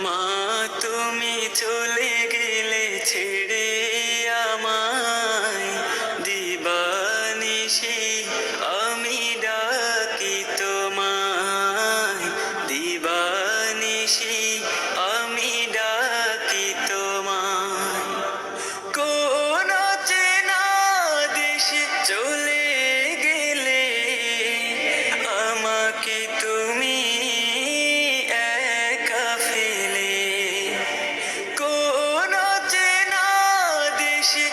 মা তুমি চলে গেলে ছেড়ে আমায় দিবানি সেই she